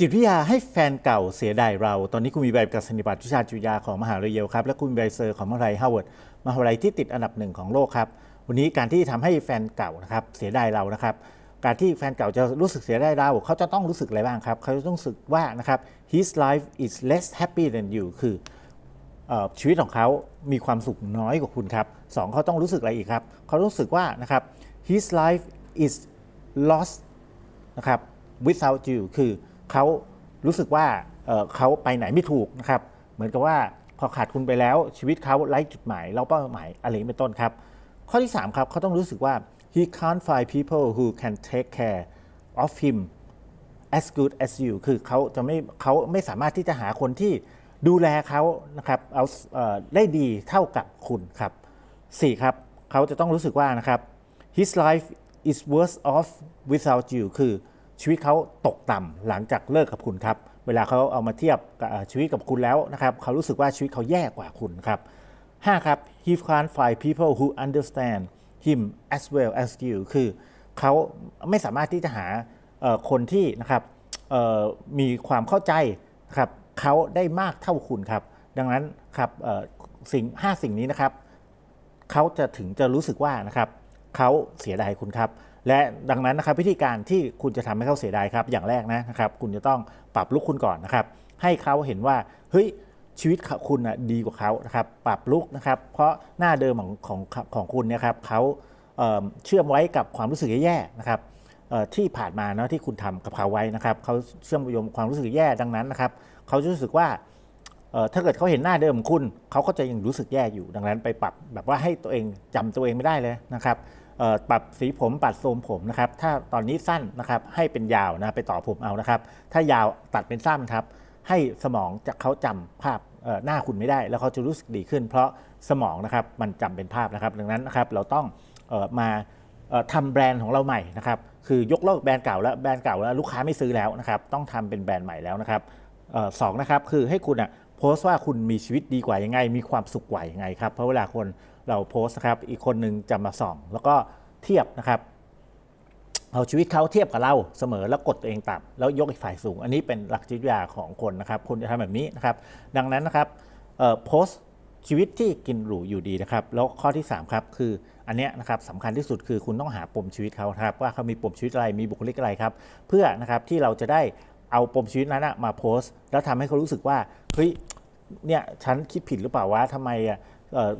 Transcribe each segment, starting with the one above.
จิตวิทยาให้แฟนเก่าเสียดายเรา ตอนนี้คุณมีใบประกาศนียบัตรวิชาจิตวิทยาของมหาวิทยาลัยเยลครับ และคุณมีใบเซอร์ของมหาวิทยาลัยฮาร์วาร์ดมหาวิทยาลัยที่ติดอันดับหนึ่งของโลกครับ วันนี้การที่ทำให้แฟนเก่านะครับเสียดายเรานะครับ การที่แฟนเก่าจะรู้สึกเสียดายเรา เขาจะต้องรู้สึกอะไรบ้างครับ เขาจะต้องรู้สึกว่านะครับ his life is less happy than you คือเอ่อชีวิตของเขามีความสุขน้อยกว่าคุณครับสองเขาต้องรู้สึกอะไรอีกครับ เขารู้สึกว่านะครับ his life is lost นะครับ without you คือ เขารู้สึกว่าเขาไปไหนไม่ถูกนะครับ เหมือนกับว่าพอขาดคุณไปแล้วชีวิตเขาไร้จุดหมายเราเป้าหมายอะไรนี้เป็นต้นครับ ข้อที่ 3 ครับเขาต้องรู้สึกว่า he can't find people who can take care of him as good as you คือเขาจะไม่เขาไม่สามารถที่จะหาคนที่ดูแลเขานะครับเอาเอได้ดีเท่ากับคุณครับ 4 ครับเขาจะต้องรู้สึกว่านะครับ his life is worse off without you คือ ชีวิตเขาตกต่ำหลังจากเลิกกับคุณครับเวลาเขาเอามาเทียบกับชีวิตกับคุณแล้วนะครับเขารู้สึกว่าชีวิตเขาแย่กว่าคุณครับ5ครับ he can't find people who understand him as well as you คือเขาไม่สามารถที่จะหาคนที่นะครับมีความเข้าใจครับเขาได้มากเท่าคุณครับ ดังนั้นครับสิ่ง5สิ่งนี้นะครับเขาจะถึงจะรู้สึกว่านะครับเขาเสียดายคุณครับ และดังนั้นนะครับวิธีการที่คุณจะทำให้เขาเสียดายครับ อย่างแรกนะนะครับ คุณจะต้องปรับลุกคุณก่อนนะครับ ให้เขาเห็นว่าเฮ้ยชีวิตคุณนะดีกว่าเขานะครับปรับลุกนะครับ เพราะหน้าเดิมของของของคุณเนี่ยครับเขาเเชื่อมไว้กับความรู้สึกแย่ๆนะครับที่ผ่านมาเนาะที่คุณทำกับเขาไว้นะครับเขาเชื่อมโยงความรู้สึกแย่ดังนั้นนะครับเขาจะรู้สึกว่าถ้าเกิดเขาเห็นหน้าเดิมของคุณเขาก็จะยังรู้สึกแย่อยู่ดังนั้นไปปรับแบบว่าให้ตัวเองจำตัวเองไม่ได้เลยนะครับ ปรับสีผมปัดทรมผมนะครับ ถ้าตอนนี้สั้นนะครับให้เป็นยาวนะไปต่อผมเอานะครับ ถ้ายาวตัดเป็นสั้นครับ ให้สมองจะเขาจำภาพหน้าคุณไม่ได้ แล้วเขาจะรู้สึกดีขึ้น เพราะสมองนะครับมันจำเป็นภาพนะครับ ดังนั้นนะครับเราต้องออมาเอ่อทำแบรนด์ของเราใหม่นะครับคือยกเลิกแบรนด์เก่าแล้วแบรนด์เก่าแล้วลูกค้าไม่ซื้อแล้วนะครับต้องทำเป็นแบรนด์ใหม่แล้วนะครับออสองนะครับคือให้คุณอะโพสต์ว่าคุณมีชีวิตดีกว่ายังไง มีความสุขกว่ายังไงครับเพราะเวลาคน เราโพสต์นะครับ อีกคนหนึ่งจะมาส่อง แล้วก็เทียบนะครับ เอาชีวิตเขาเทียบกับเราเสมอแล้วกดตัวเองต่ำแล้วยกอีกฝ่ายสูง อันนี้เป็นหลักจิตวิทยาของคนนะครับ คุณจะทำแบบนี้นะครับ ดังนั้นนะครับเอ่อโพสต์ชีวิตที่กินหรูอยู่ดีนะครับ แล้วข้อที่ 3 ครับ คืออันเนี้ยนะครับสำคัญที่สุดคือคุณต้องหาปมชีวิตเขาครับ ว่าเขามีปมชีวิตอะไรมีบุคลิกอะไรครับ เพื่อนะครับที่เราจะได้เอาปมชีวิตนั้นมาโพสต์ แล้วทำให้เขารู้สึกว่าเฮ้ยเนี่ยฉันคิดผิดหรือเปล่าวะทำไมอะเอ่อ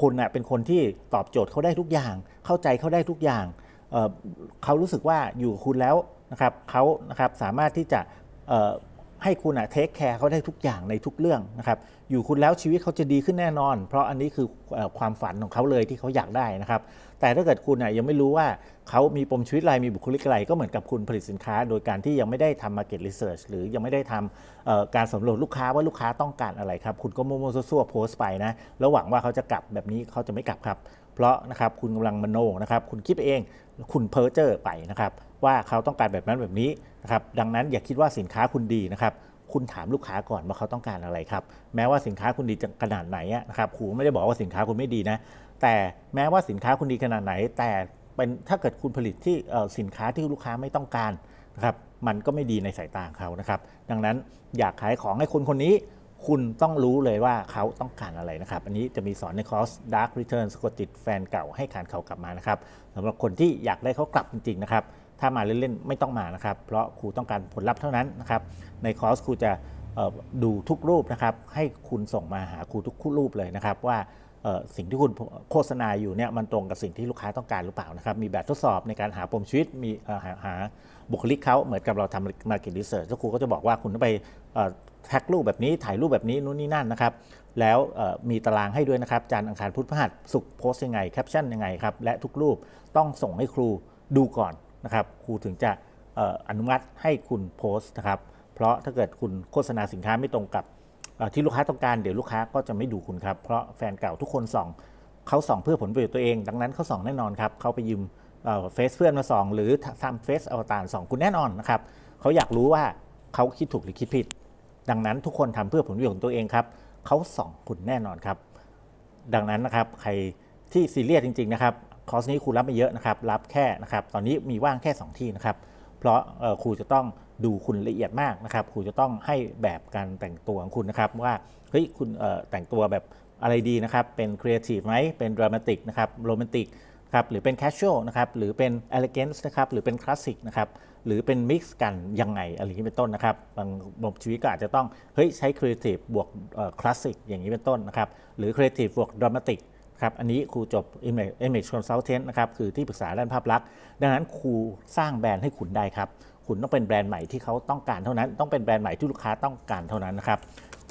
คุณน่ะเป็นคนที่ตอบโจทย์เขาได้ทุกอย่าง เข้าใจเขาได้ทุกอย่างเเขารู้สึกว่าอยู่คุณแล้วนะครับเขานะครับสามารถที่จะ ให้คุณอะเทคแคร์เขาได้ทุกอย่างในทุกเรื่องนะครับอยู่คุณแล้วชีวิตเขาจะดีขึ้นแน่นอน เพราะอันนี้คือความฝันของเขาเลยที่เขาอยากได้นะครับแต่ถ้าเกิดคุณอะยังไม่รู้ว่าเขามีปมชีวิตอะไรมีบุคลิกอะไรก็เหมือนกับคุณผลิตสินค้า โดยการที่ยังไม่ได้ทำ market research หรือยังไม่ได้ทำการสำรวจลูกค้าว่าลูกค้าต้องการอะไรครับคุณก็มั่วๆซั่วๆโพสต์ไปนะแล้วหวังว่าเขาจะกลับแบบนี้เขาจะไม่กลับครับ เพราะนะครับคุณกำลังมโนนะครับคุณคิดไปเองคุณเพ้อเจ้อไปนะครับว่าเขาต้องการแบบนั้นแบบนี้นะครับดังนั้นอย่าคิดว่าสินค้าคุณดีนะครับคุณถามลูกค้าก่อนว่าเขาต้องการอะไรครับแม้ว่าสินค้าคุณดีขนาดไหนนะครับครูไม่ได้บอกว่าสินค้าคุณไม่ดีนะแต่แม้ว่าสินค้าคุณดีขนาดไหน แต่เป็นถ้าเกิดคุณผลิตที่สินค้าที่ลูกค้าไม่ต้องการนะครับมันก็ไม่ดีในสายตาเขานะครับดังนั้นอยากขายของให้คนคนนี้ คุณต้องรู้เลยว่าเขาต้องการอะไรนะครับ อันนี้จะมีสอนในคอร์ส Dark Return สะกดจิตแฟนเก่าให้การเขากลับมานะครับสำหรับคนที่อยากได้เขากลับจริงๆนะครับถ้ามาเล่นๆไม่ต้องมานะครับ เพราะครูต้องการผลลัพธ์เท่านั้นนะครับ ในคอร์สครูจะดูทุกรูปนะครับ ให้คุณส่งมาหาครูทุกรูปเลยนะครับว่า สิ่งที่คุณโฆษณาอยู่เนี่ยมันตรงกับสิ่งที่ลูกค้าต้องการหรือเปล่านะครับ มีแบบทดสอบในการหาปมชีวิตมีหาหาบุคลิกเขาเหมือนกับเราทำ market research แล้วครูก็จะบอกว่าคุณต้องไปแท็กรูปแบบนี้ถ่ายรูปแบบนี้นู่นนี่นั่นนะครับ แล้วมีตารางให้ด้วยนะครับจันทร์อังคารพุธพฤหัสศุกร์โพสต์ยังไงแคปชั่นยังไงครับและทุกรูปต้องส่งให้ครูดูก่อนนะครับครูถึงจะอออนุมัติให้คุณโพสต์นะครับเพราะถ้าเกิดคุณโฆษณาสินค้าไม่ตรงกับ ที่ลูกค้าต้องการเดี๋ยวลูกค้าก็จะไม่ดูคุณครับ เพราะแฟนเก่าทุกคนส่องเขาส่องเพื่อผลประโยชน์ตัวเอง ดังนั้นเขาส่องแน่นอนครับเขาไปยืมเฟซเพื่อนมาส่อง หรือทำเฟซอวตารส่องคุณแน่นอนนะครับเขาอยากรู้ว่าเขาคิดถูกหรือคิดผิด ดังนั้นทุกคนทำเพื่อผลประโยชน์ของตัวเองครับเขาส่องคุณแน่นอนครับ ดังนั้นนะครับใครที่ซีเรียสจริงๆนะครับคอร์สนี้ครูรับไม่เยอะนะครับรับแค่นะครับตอนนี้มีว่างแค่ 2 ที่นะครับ เพราะครูจะต้องดูคุณละเอียดมากนะครับ ครูจะต้องให้แบบการแต่งตัวของคุณนะครับ ว่าเฮ้ยคุณแต่งตัวแบบอะไรดีนะครับ เป็นครีเอทีฟไหมเป็นดรามาติกนะครับโรแมนติกครับหรือเป็นแคชช a l นะครับหรือเป็นเอลเกนส์นะครับหรือเป็นคลาสสิกนะครับหรือเป็นมิกซ์กันยังไงอะไรอย่างนี้เป็นต้นนะครับบางบางชีวิตก็อาจจะต้องเฮ้ยใช้ครีเอทีฟบวกคลาสสิกอย่างนี้เป็นต้นนะครับหรือครีเอทีฟบวกดรามาติก ครับอันนี้ครูจบ Image, Image Consultant นะครับคือที่ปรึกษาด้านภาพลักษณ์ ดังนั้นครูสร้างแบรนด์ให้คุณได้ครับ คุณต้องเป็นแบรนด์ใหม่ที่เขาต้องการเท่านั้น ต้องเป็นแบรนด์ใหม่ที่ลูกค้าต้องการเท่านั้นนะครับ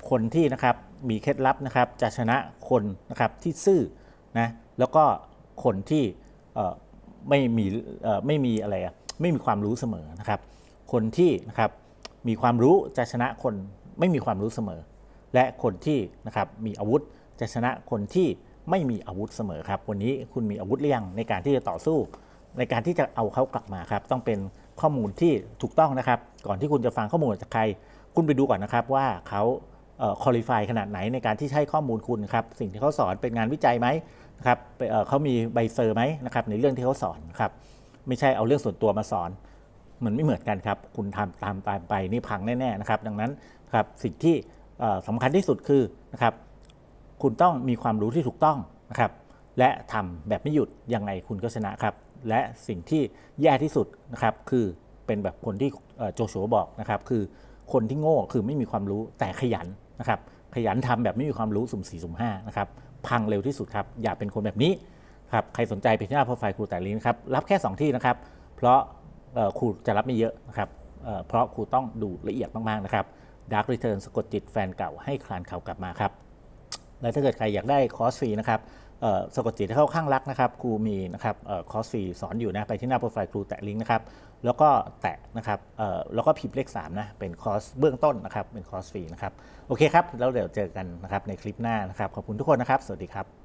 คนที่นะครับมีเคล็ดลับนะครับจะชนะคนนะครับที่ซื่อนะแล้วก็คนที่ไม่มีไม่มีอะไรไม่มีความรู้เสมอนะครับ คนที่นะครับมีความรู้จะชนะคนไม่มีความรู้เสมอ และคนที่นะครับมีอาวุธจะชนะคนที่ ไม่มีอาวุธเสมอครับ วันนี้คุณมีอาวุธหรือยังในการที่จะต่อสู้ ในการที่จะเอาเขากลับมาครับ ต้องเป็นข้อมูลที่ถูกต้องนะครับ ก่อนที่คุณจะฟังข้อมูลจากใคร คุณไปดูก่อนนะครับว่าเขาคุริฟายขนาดไหนในการที่ใช้ข้อมูลคุณครับ สิ่งที่เขาสอนเป็นงานวิจัยไหมนะครับเอ่อเขามีใบเซอร์ไหมนะครับในเรื่องที่เขาสอนครับ ไม่ใช่เอาเรื่องส่วนตัวมาสอนมันไม่เหมือนกันครับ คุณทำตามตามไปนี่พังแน่ๆนะครับ ดังนั้นครับสิ่งที่เอ่อสำคัญที่สุดคือนะครับ คุณต้องมีความรู้ที่ถูกต้องนะครับ และทำแบบไม่หยุดยังไงคุณก็ชนะครับ และสิ่งที่แย่ที่สุดนะครับคือเป็นแบบคนที่โจโฉบอกนะครับ คือคนที่โง่คือไม่มีความรู้แต่ขยันนะครับ ขยันทำแบบไม่มีความรู้สุ่มสี่สุ่มห้านะครับพังเร็วที่สุดครับอย่าเป็นคนแบบนี้ครับใครสนใจไปที่หน้าโปรไฟล์ครูแต่ลินครับรับแค่ 2 ที่นะครับ เพราะครูจะรับไม่เยอะนะครับเเพราะครูต้องดูละเอียดมากๆนะครับ Dark Return สะกดจิตแฟนเก่าให้คลานเขากลับมาครับ และถ้าเกิดใครอยากได้คอร์สฟรีนะครับสะกดจิตให้เข้าข้างรักนะครับครูมีนะครับอคอร์สฟรีสอนอยู่นะไปที่หน้าโปรไฟล์ครูแตะลิงก์นะครับแล้วก็แตะนะครับแล้วก็พิมพ์เลข3นะเป็นคอร์สเบื้องต้นนะครับเป็นคอร์สฟรีนะครับโอเคครับแล้วเดี๋ยวเจอกันนะครับในคลิปหน้านะครับขอบคุณทุกคนนะครับ สวัสดีครับ